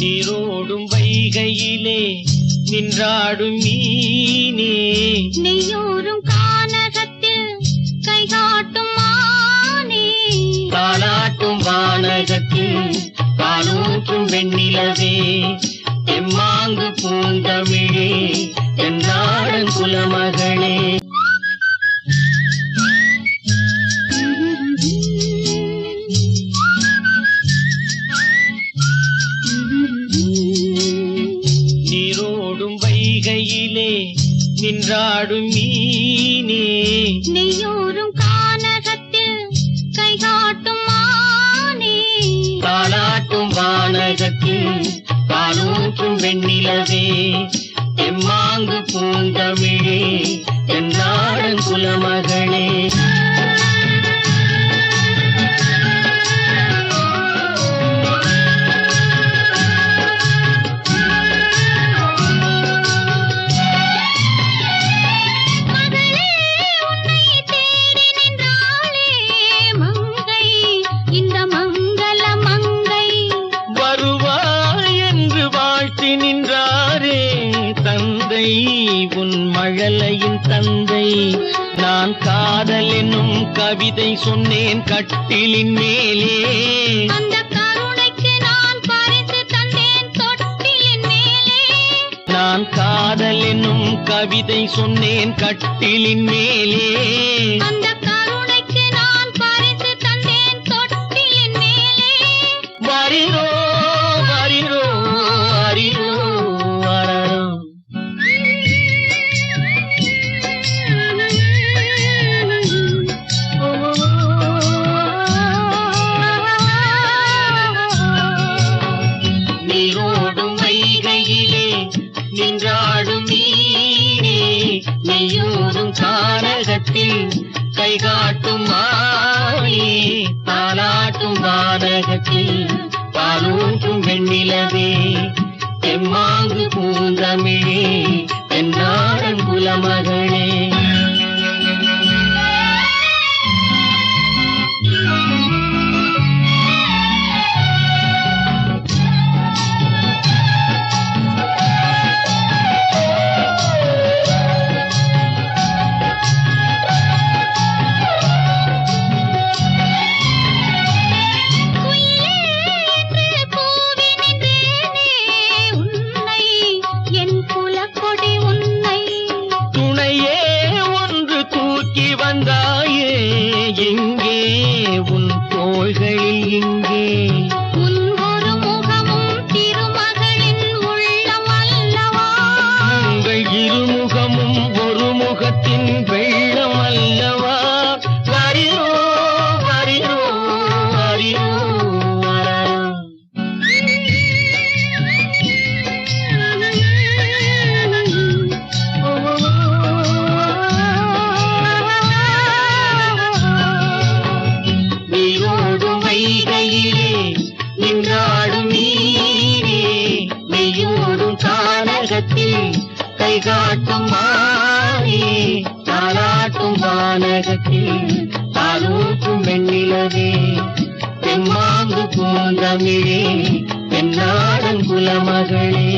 நீரோடும் வைகையிலே நின்றாடும் மீனே நெய்யோரும் கானகத்தில் கைகாட்டும் மானே தாளாட்டும் வானகத்தில் பாலூற்றும் வெண்ணிலவே. எம்மாங்கு பூந்தமிழே. என்னாடன் குலமகளே. நீரோடும் வைகையிலே நின்றாடும் மீனே நெய்யோரும் கானகத்தில் கைகாட்டும் மானே தாளாட்டும் வானகத்தில் பாலூற்றும் வெண்ணிலவே. எம்மாங்கு பூந்தமிழே. நான் காதல் என்னும் கவிதை சொன்னேன் கட்டிலின் மேலே. அந்த கருணைக்கு நான் பரிசு தந்தேன் தொட்டிலின் மேலே. நான் காதல் என்னும் கவிதை சொன்னேன் கட்டிலின் மேலே. நீரோடும் வைகையிலே நின்றாடும் நீரே நெய்யோடும் காரகத்தில் கை காட்டும் மாயே தாலாட்டும் வானகத்தில் பாலூட்டும் வெண்ணிலவே. தெம்மாங்கு பூந்தமிழே. தோள்களில் உயர்த்தி கை காட்டும் மாறே தாளாட்டும் வானகத்தில் தாளூட்டும் வெண்ணிலவே. தெம்மாங்கு பூந்தமிழே என்னாடன் குலமகளே